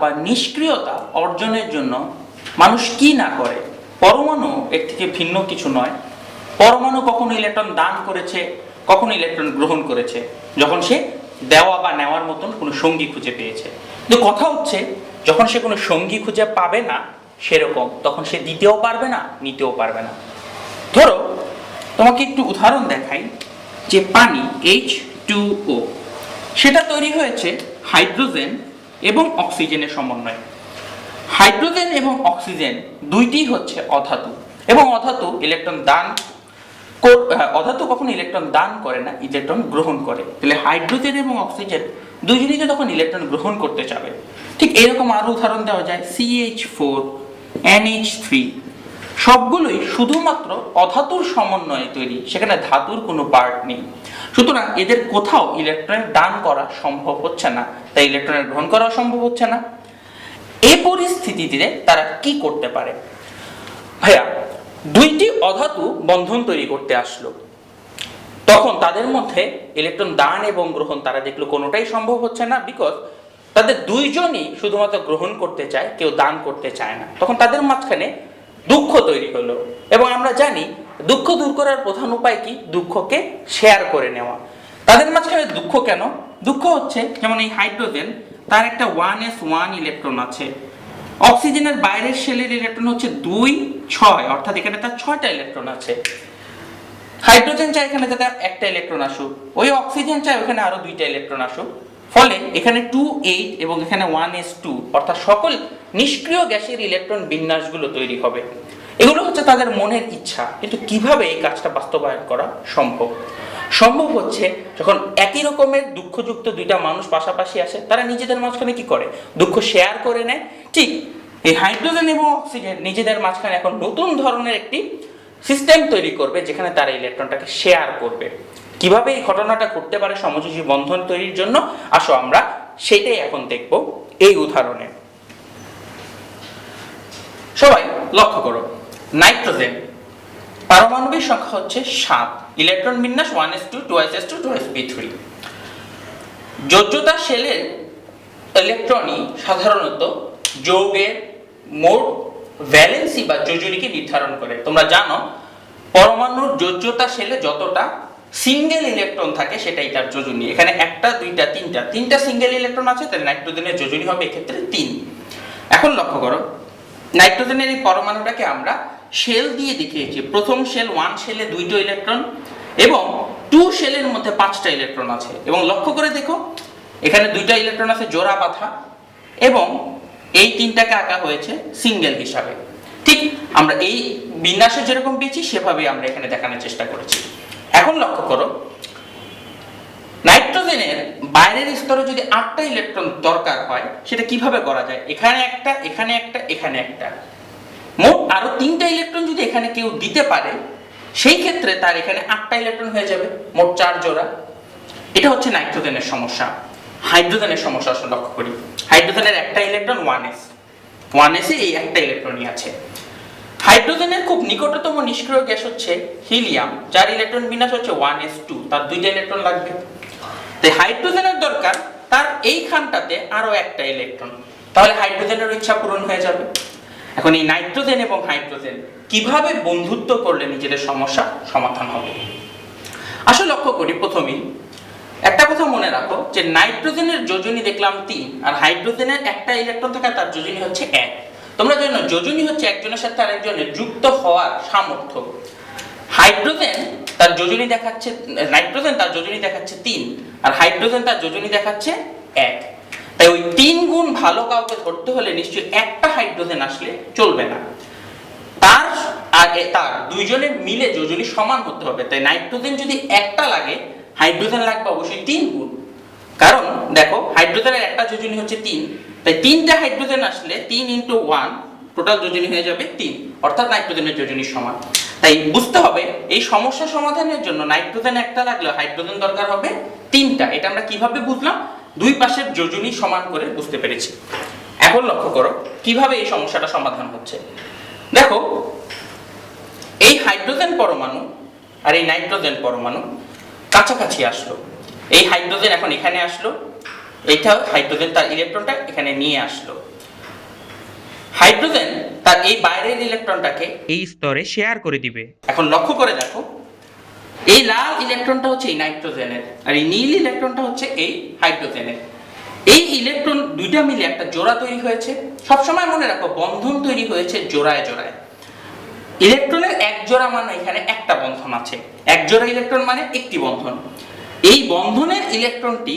বা নিষ্ক্রিয়তা অর্জনের জন্য মানুষ কি না করে? পরমাণু এর থেকে ভিন্ন কিছু নয়। পরমাণু কখনো ইলেকট্রন দান করেছে, কখনো ইলেকট্রন গ্রহণ করেছে, যখন সে দেওয়া বা নেওয়ার মতন কোনো সঙ্গী খুঁজে পেয়েছে। কিন্তু কথা হচ্ছে, যখন সে কোনো সঙ্গী খুঁজে পাবে না সেরকম, তখন সে দিতেও পারবে না, নিতেও পারবে না। ধরো, তোমাকে একটু উদাহরণ দেখাই, যে পানি এইচ টু ও সেটা তৈরি হয়েছে হাইড্রোজেন এবং অক্সিজেনের সমন্বয়। হাইড্রোজেন এবং অক্সিজেন দুইটি হচ্ছে অধাতু এবং অধাতু ইলেকট্রন দান অধাতু কখনো ইলেকট্রন দান করে না, ইলেকট্রন গ্রহণ করে। তাহলে হাইড্রোজেন এবং অক্সিজেন দুইজনই তো তখন ইলেকট্রন গ্রহণ করতে যাবে ঠিক এরকম আরও উদাহরণ দেওয়া যায় সিএইচ ফোর এনএইচ থ্রি সবগুলোই শুধুমাত্র অধাতুর সমন্বয়ে তৈরি, সেখানে ধাতুর কোনো পার্ট নেই। সুতরাং এদের কোথাও ইলেকট্রনের দান করা সম্ভব হচ্ছে না। তাই ইলেকট্রনের গ্রহণ করা সম্ভব হচ্ছে না। এই পরিস্থিতিতে তারা কি করতে পারে? ভাইয়া, দুইটি অধাতু বন্ধন তৈরি করতে আসলো। তখন তাদের মধ্যে ইলেকট্রন দান এবং গ্রহণ তারা দেখল কোনোটাই সম্ভব হচ্ছে না বিকজ তাদের দুইজনই শুধুমাত্র গ্রহণ করতে চায়, কেউ দান করতে চায় না। তখন তাদের মাঝখানে দুঃখ তৈরি হলো। এবং আমরা জানি দুঃখ দূর করার প্রধান উপায় কি? দুঃখকে শেয়ার করে নেওয়া। তাদের মাঝখানে দুঃখ কেন? দুঃখ হচ্ছে, যেমন এই হাইড্রোজেন তার একটা ওয়ান এস ওয়ান ইলেকট্রন আছে। অক্সিজেনের বাইরের শেলের ইলেকট্রন হচ্ছে দুই, ছয়, অর্থাৎ এখানে তার ছয়টা ইলেকট্রন আছে। হাইড্রোজেন চাই এখানে যাতে একটা ইলেকট্রন আসুক। ওই অক্সিজেন চাই ওখানে আরও দুইটা ইলেকট্রন আসুক। ফলে এখানে টু এইট এবং এখানে ওয়ান এস টু অর্থাৎ সকল নিষ্ক্রিয় গ্যাসের ইলেকট্রন বিন্যাসগুলো তৈরি হবে। এগুলো হচ্ছে তাদের মনের ইচ্ছা। কিন্তু কীভাবে এই কাজটা বাস্তবায়ন করা সম্ভব? সম্ভব হচ্ছে যখন একই রকমের দুঃখযুক্ত দুইটা মানুষ পাশাপাশি আসে, তারা নিজেদের মাঝখানে কি করে? দুঃখ শেয়ার করে নেয়। ঠিক এই হাইড্রোজেন এবং অক্সিজেন নিজেদের মাঝখানে এখন নতুন ধরনের একটি সিস্টেম তৈরি করবে, যেখানে তারা ইলেকট্রনটাকে শেয়ার করবে। কীভাবে এই ঘটনাটা ঘটতে পারে সমযোজী বন্ধন তৈরির জন্য? আসো আমরা সেটাই এখন দেখব এই উদাহরণে। সবাই লক্ষ্য করো। নাইট্রোজেন। পারমাণবিক সংখ্যা হচ্ছে সাত। ইলেকট্রন বিন্যাস one S two two S S two two S P three যোজ্যতা শেলের ইলেকট্রনই সাধারণত যৌগের মোট ভ্যালেন্সি বা যোজনীকে নির্ধারণ করে। তোমরা জানো, পরমাণুর যোজ্যতা শেলে যতটা সিঙ্গেল ইলেকট্রন থাকে, সেটাই তার যোজনী। এখানে একটা, দুইটা, তিনটা। তিনটা সিঙ্গেল ইলেকট্রন আছে, তাহলে নাইট্রোজেনের যোজনী হবে এক্ষেত্রে তিন। এখন লক্ষ্য করো, নাইট্রোজেনের এই পরমাণুটাকে আমরা শেল দিয়ে দেখিয়েছি। প্রথম শেল ওয়ান শেলে দুইটো ইলেকট্রন এবং টু শেলের মধ্যে পাঁচটা ইলেকট্রন আছে। এবং লক্ষ্য করে দেখো, এখানে দুইটা ইলেকট্রন আছে জোড়া বাঁধা এবং এই তিনটাকে আঁকা হয়েছে সিঙ্গেল হিসাবে। ঠিক আমরা এই বিন্যাসে যেরকম পেয়েছি, সেভাবেই আমরা এখানে দেখানোর চেষ্টা করেছি। এখন লক্ষ্য করো, নাইট্রোজেনের বাইরের স্তরে যদি আটটা ইলেকট্রন দরকার হয়, সেটা কীভাবে করা যায়? এখানে একটা এখানে একটা এখানে একটা। মোট আরও তিনটা ইলেকট্রন যদি এখানে কেউ দিতে পারে, সেই ক্ষেত্রে তার এখানে আটটা ইলেকট্রন হয়ে যাবে, মোট চার জোড়া। এটা হচ্ছে নাইট্রোজেনের সমস্যা। হাইড্রোজেনের সমস্যা আসলে লক্ষ্য করি। হাইড্রোজেনের একটা ইলেকট্রন ওয়ান এস ওয়ান এসে এই একটা ইলেকট্রনই আছে। হাইড্রোজেনের খুব নিকটতম নিষ্ক্রিয় গ্যাস হচ্ছে হিলিয়াম, যার ইলেকট্রন বিন্যাস হচ্ছে ওয়ান এস টু তার দুইটা ইলেকট্রন লাগবে। তাই হাইড্রোজেনের দরকার, তার এইখানটাতে আরও একটা ইলেকট্রন তাহলে হাইড্রোজেনের ইচ্ছা পূরণ হয়ে যাবে। এখন এই নাইট্রোজেন এবং হাইড্রোজেন কীভাবে বন্ধুত্ব করলে নিজেদের সমস্যা সমাধান হবে? আসলে লক্ষ্য করি, প্রথমেই একটা কথা মনে রাখো যে নাইট্রোজেনের যোজনী দেখলাম তিন আর হাইড্রোজেনের একটা ইলেকট্রন থাকে তার যোজনী হচ্ছে এক। তোমরা জানো, যোজনী হচ্ছে একজনের সাথে আরেকজনের যুক্ত হওয়ার সামর্থ্য। হাইড্রোজেন তার যোজনী দেখাচ্ছে, নাইট্রোজেন তার যোজনী দেখাচ্ছে তিন আর হাইড্রোজেন তার যোজনী দেখাচ্ছে এক। তাই ওই তিন গুণ ভালো কাউকে ধরতে হলে নিশ্চয়ই একটা হাইড্রোজেন আসলে চলবে না। তার আগে, তার দুইজনের মিলে যোজনী সমান হতে হবে। তাই নাইট্রোজেন যদি একটা লাগে হাইড্রোজেন লাগবে অবশ্যই তিন গুণ। কারণ দেখো হাইড্রোজেনের একটা যোজনী হচ্ছে তিন। তাই তিনটা হাইড্রোজেন আসলে তিন ইন্টু ওয়ান টোটাল যোজনী হয়ে যাবে তিন। অর্থাৎ নাইট্রোজেনের যোজনীর সমান। তাই বুঝতে হবে, এই সমস্যা সমাধানের জন্য নাইট্রোজেন একটা লাগলে হাইড্রোজেন দরকার হবে তিনটা। এটা আমরা কীভাবে বুঝলাম? দুই পাশের যোজনী সমান করে বুঝতে পেরেছি। এখন লক্ষ্য করো, কীভাবে এই সমস্যাটা সমাধান হচ্ছে। দেখো, এই হাইড্রোজেন পরমাণু আর এই নাইট্রোজেন পরমাণু কাছাকাছি আসলো। এই হাইড্রোজেন এখন এখানে আসলো, এইটা হাইড্রোজেন তার ইলেকট্রনটা এখানে নিয়ে আসলো। হাইড্রোজেন তার এই বাইরের ইলেকট্রনটাকে এই স্তরে শেয়ার করে দিবে। এখন লক্ষ্য করে দেখো লাল ইলেকট্রনটা হচ্ছে এই নাইট্রোজেনের, আর এই নীল ইলেকট্রনটা হচ্ছে এই হাইড্রোজেনের। এই ইলেকট্রন দুইটা মিলে একটা জোড়া তৈরি হয়েছে। সবসময় মনে রাখো, বন্ধন তৈরি হয়েছে জোড়ায় জোড়ায়। ইলেকট্রনের এক জোড়া মানে এখানে একটা বন্ধন আছে। এক জোড়া ইলেকট্রন মানে একটি বন্ধন। এই বন্ধনের ইলেকট্রনটি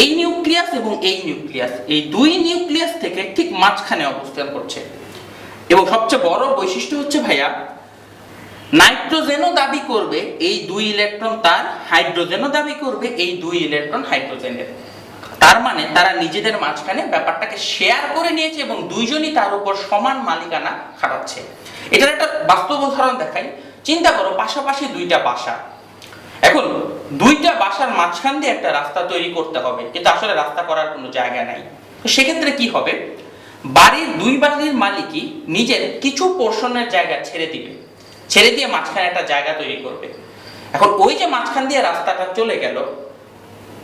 এই নিউক্লিয়াস এবং এই নিউক্লিয়াস, এই দুই নিউক্লিয়াস থেকে ঠিক মাঝখানে অবস্থান করছে। এবং সবচেয়ে বড় বৈশিষ্ট্য হচ্ছে ভাইয়া নাইট্রোজেনও দাবি করবে, এই দুই ইলেকট্রন তার হাইড্রোজেনও দাবি করবে, এই দুই ইলেকট্রন হাইড্রোজেনের। তার মানে তারা নিজেদের মাঝখানে ব্যাপারটাকে শেয়ার করে নিয়েছে এবং দুইজনই তার উপর সমান মালিকানা খাটাচ্ছে। এটার একটা বাস্তব উদাহরণ দেখাই। চিন্তা করো, পাশাপাশি দুইটা বাসা। এখন দুইটা বাসার মাঝখান দিয়ে একটা রাস্তা তৈরি করতে হবে, কিন্তু আসলে রাস্তা করার কোনো জায়গা নাই। তো সেক্ষেত্রে কি হবে? বাড়ির দুই বাড়ির মালিকই নিজের কিছু পোর্শনের জায়গা ছেড়ে দিবে। ছেড়ে দিয়ে মাঝখানে একটা জায়গা তৈরি করবে। এখন ওই যে মাঝখান দিয়ে রাস্তাটা চলে গেল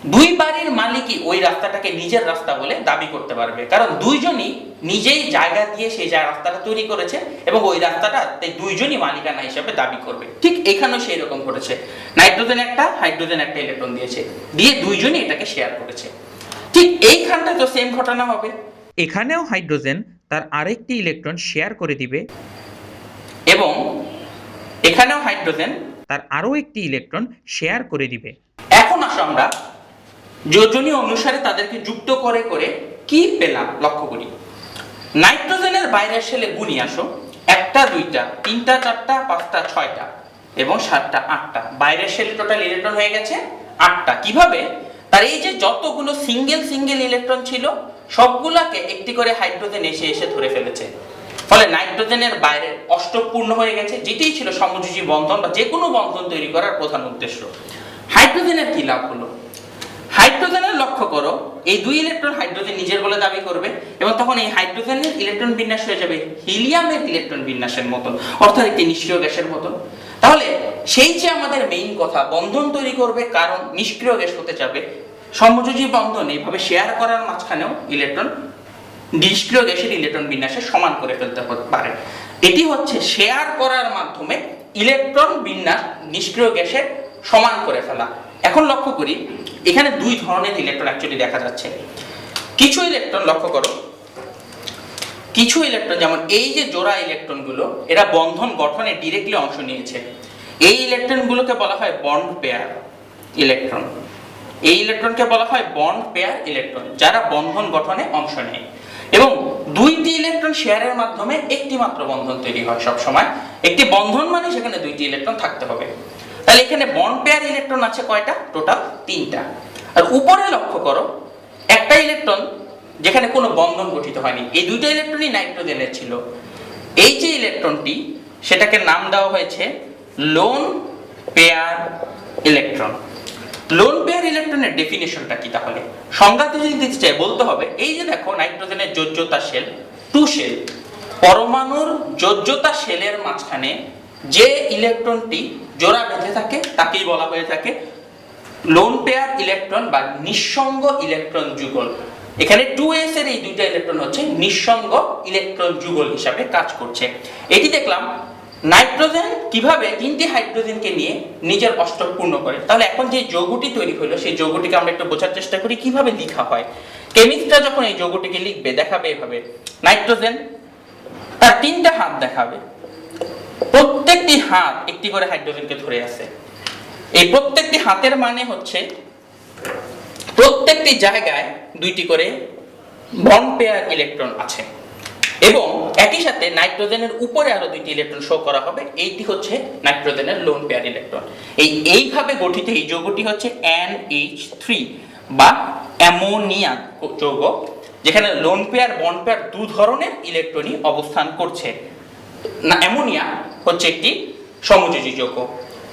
দুই বাড়ির মালিকই ওই রাস্তাটাকে নিজের রাস্তা বলে দাবি করতে পারবে। কারণ দুইজনই নিজেই জায়গা দিয়ে সেই যা রাস্তাটা তৈরি করেছে এবং ওই রাস্তাটা দুইজনই মালিকানা হিসেবে দাবি করবে। ঠিক এখানেও সেই রকম করেছে নাইট্রোজেন একটা হাইড্রোজেন একটা ইলেকট্রন দিয়েছে। দিয়ে দুইজনই এটাকে শেয়ার করেছে। ঠিক এইখানটা তো সেম ঘটনা হবে। এখানেও হাইড্রোজেন তার আরেকটি ইলেকট্রন শেয়ার করে দিবে। এবং এখানেও হাইড্রোজেন। তার আরও একটি ইলেকট্রন শেয়ার করে দিবে। এখন আসো আমরা যোজনী অনুসারে তাদেরকে যুক্ত করে করে কি পেলাম লক্ষ্য করি। নাইট্রোজেনের বাইরের শেলে গুণি আসো। একটা দুইটা তিনটা চারটা পাঁচটা ছয়টা এবং সাতটা আটটা। বাইরের শেলে টোটাল ইলেকট্রন হয়ে গেছে আটটা। কীভাবে? তার এই যে যতগুলো সিঙ্গেল সিঙ্গেল ইলেকট্রন ছিল সবগুলাকে একটি করে হাইড্রোজেন এসে এসে ধরে ফেলেছে। ফলে নাইট্রোজেনের বাইরে অষ্টক পূর্ণ হয়ে গেছে, যেটাই ছিল সমযোজী বন্ধন বা যে কোনো বন্ধন তৈরি করার প্রধান উদ্দেশ্য। হাইড্রোজেনের কি লাভ হলো? হাইড্রোজেনের লক্ষ্য করো, এই দুই ইলেকট্রন হাইড্রোজেন নিজের বলে দাবি করবে এবং তখন এই হাইড্রোজেনের ইলেকট্রন বিন্যাস হয়ে যাবে, হিলিয়ামের ইলেকট্রন বিন্যাসের মতন অর্থাৎ একটি নিষ্ক্রিয় গ্যাসের মতন তাহলে সেই যে আমাদের মেইন কথা, বন্ধন তৈরি করবে কারণ নিষ্ক্রিয় গ্যাস হতে যাবে, সমযোজী বন্ধন এইভাবে শেয়ার করার মাঝখানেও ইলেকট্রন নিষ্ক্রিয় গ্যাসের ইলেকট্রন বিন্যাসে সমান করে ফেলতে পারে। এটি হচ্ছে শেয়ার করার মাধ্যমে ইলেকট্রন বিন্যাস নিষ্ক্রিয় গ্যাসের সমান করে ফেলা। এখন লক্ষ্য করি, এখানে দুই ধরনের ইলেকট্রন অ্যাকচুয়ালি দেখা যাচ্ছে। কিছু ইলেকট্রন লক্ষ্য করো। কিছু ইলেকট্রন, যেমন এই যে জোড়া ইলেকট্রনগুলো, এরা বন্ধন গঠনে ডিরেক্টলি অংশ নিয়েছে। এই ইলেকট্রনগুলোকে বলা হয় বন্ড পেয়ার ইলেকট্রন। এই ইলেকট্রনকে বলা হয় বন্ড পেয়ার ইলেকট্রন, যারা বন্ধন গঠনে অংশ নেয়। এবং দুইটি ইলেকট্রন শেয়ারের মাধ্যমে একটি মাত্র বন্ধন তৈরি হয় সব সময় একটি বন্ধন মানে সেখানে দুইটি ইলেকট্রন থাকতে হবে। তাহলে এখানে বন্ড পেয়ার ইলেকট্রন আছে কয়টা? টোটাল তিনটা। আর উপরে লক্ষ্য করো, একটা ইলেকট্রন যেখানে কোনো বন্ধন গঠিত হয়নি, এই দুইটা ইলেকট্রনই নাইট্রোজেনের ছিল। এই যে ইলেকট্রনটি সেটাকে নাম দেওয়া হয়েছে lone pair electron lone pair ইলেকট্রনের ডেফিনেশনটা কি তাহলে? সংজ্ঞাতে যদি দিতে চাই, বলতে হবে, এই যে দেখো নাইট্রোজেনের যোজ্যতা শেল টু শেল পরমাণুর যোজ্যতা শেলের মাঝখানে যে ইলেকট্রনটি জোড়া বেঁধে থাকে, তাকেই বলা হয়ে থাকে লোন পেয়ার ইলেকট্রন বা নিঃসঙ্গ ইলেকট্রন যুগল। এখানে টু এস এর এই দুইটা ইলেকট্রন হচ্ছে নিঃসঙ্গ ইলেকট্রন যুগল হিসাবে কাজ করছে। এটি দেখলাম নাইট্রোজেন কীভাবে তিনটি হাইড্রোজেনকে নিয়ে নিজের অষ্টক পূর্ণ করে? তাহলে এখন যে যৌগটি তৈরি হলো, সেই যৌগটিকে আমরা একটু বোঝার চেষ্টা করি, কীভাবে লেখা হয়? কেমিস্টরা যখন এই যৌগটিকে লিখবে, দেখাবে এভাবে। নাইট্রোজেন তার তিনটা হাত দেখাবে। প্রত্যেকটি হাত একটি করে হাইড্রোজেনকে ধরে আছে। এই প্রত্যেকটি হাতের মানে হচ্ছে প্রত্যেকটি জায়গায় দুইটি করে বন্ড পেয়ার ইলেকট্রন আছে। এবং একই সাথে নাইট্রোজেনের উপরে আরও দুইটি ইলেকট্রন শো করা হবে, এইটি হচ্ছে নাইট্রোজেনের লোন পেয়ার ইলেকট্রন এই এইভাবে গঠিত এই যৌগটি হচ্ছে NH3 থ্রি বা অ্যামোনিয়া যৌগ, যেখানে লোন পেয়ার বন্ড পেয়ার দু ধরনের ইলেকট্রনই অবস্থান করছে। না, অ্যামোনিয়া হচ্ছে একটি সমযোজী যৌগ।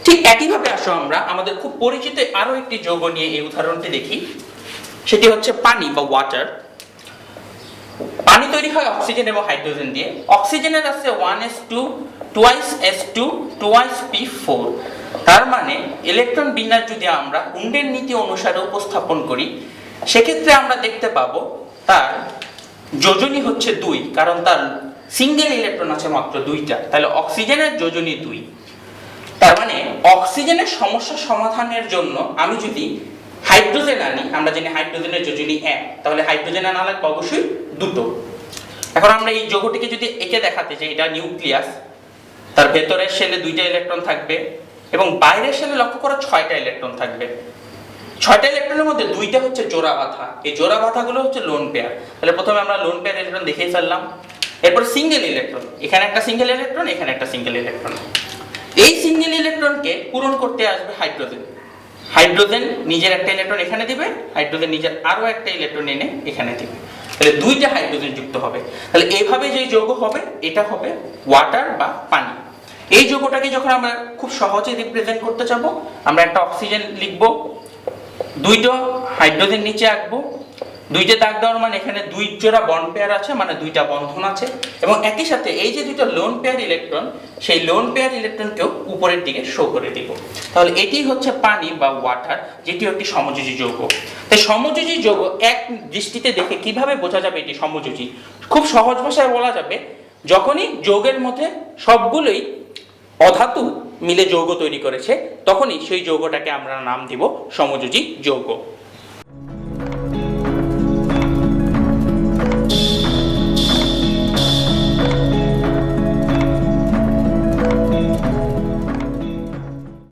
ঠিক একইভাবে আসো আমরা, আমাদের খুব পরিচিত আরও একটি যৌগ নিয়ে এই উদাহরণটি দেখি। সেটি হচ্ছে পানি বা ওয়াটার পানি তৈরি হয় অক্সিজেন এবং হাইড্রোজেন দিয়ে। অক্সিজেনের আছে one S two twice S two twice P four তার মানে ইলেকট্রন বিন্যাস যদি আমরা কুন্ডের নীতি অনুসারে উপস্থাপন করি, সেক্ষেত্রে আমরা দেখতে পাবো তার যোজনী হচ্ছে দুই, কারণ তার সিঙ্গেল ইলেকট্রন আছে মাত্র দুইটা। তাহলে অক্সিজেনের যোজনী দুই। তার মানে অক্সিজেনের সমস্যা সমাধানের জন্য আমি যদি হাইড্রোজেন আনি, আমরা জানি হাইড্রোজেনের যোজনী এক, তাহলে হাইড্রোজেন আনা লাগবে অবশ্যই দুটো। এখন আমরা এই যৌগটিকে যদি একে দেখাতে চাই এটা নিউক্লিয়াস, তার ভেতরের শেলে দুইটা ইলেকট্রন থাকবে এবং বাইরের শেলে লক্ষ্য করো ছয়টা ইলেকট্রন থাকবে। ছয়টা ইলেকট্রনের মধ্যে দুইটা হচ্ছে জোড়া বাঁধা। এই জোড়া বাঁধাগুলো হচ্ছে লোন পেয়ার তাহলে প্রথমে আমরা লোন পেয়ার ইলেকট্রন দেখেই ফেললাম। এরপর সিঙ্গেল ইলেকট্রন। এখানে একটা সিঙ্গেল ইলেকট্রন, এখানে একটা সিঙ্গেল ইলেকট্রন। এই সিঙ্গেল ইলেকট্রনকে পূরণ করতে আসবে হাইড্রোজেন হাইড্রোজেন নিজের একটা ইলেকট্রন এখানে দিবে, হাইড্রোজেন নিজের আরও একটা ইলেকট্রন এনে এখানে দিবে। তাহলে দুইটা হাইড্রোজেন যুক্ত হবে। তাহলে এইভাবে যে যৌগ হবে, এটা হবে ওয়াটার বা পানি। এই যৌগটাকে যখন আমরা খুব সহজে রিপ্রেজেন্ট করতে যাব আমরা একটা অক্সিজেন লিখব, দুইটা হাইড্রোজেন নিচে আঁকবো দুইটা দাগ দেওয়ার মানে এখানে দুই জোড়া বন্ড পেয়ার আছে মানে দুইটা বন্ধন আছে। এবং একই সাথে এই যে দুইটা লোন পেয়ার ইলেকট্রন সেই লোন পেয়ার ইলেকট্রনকেও উপরের দিকে শো করে দিব। তাহলে এটি হচ্ছে পানি বা ওয়াটার যেটি একটি সমযোজী যৌগ। তাই সমযোজী যৌগ এক দৃষ্টিতে দেখে কীভাবে বোঝা যাবে এটি সমযোজী? খুব সহজ ভাষায় বলা যাবে, যখনই যৌগের মধ্যে সবগুলোই অধাতু মিলে যৌগ তৈরি করেছে, তখনই সেই যৌগটাকে আমরা নাম দিব সমযোজী যৌগ।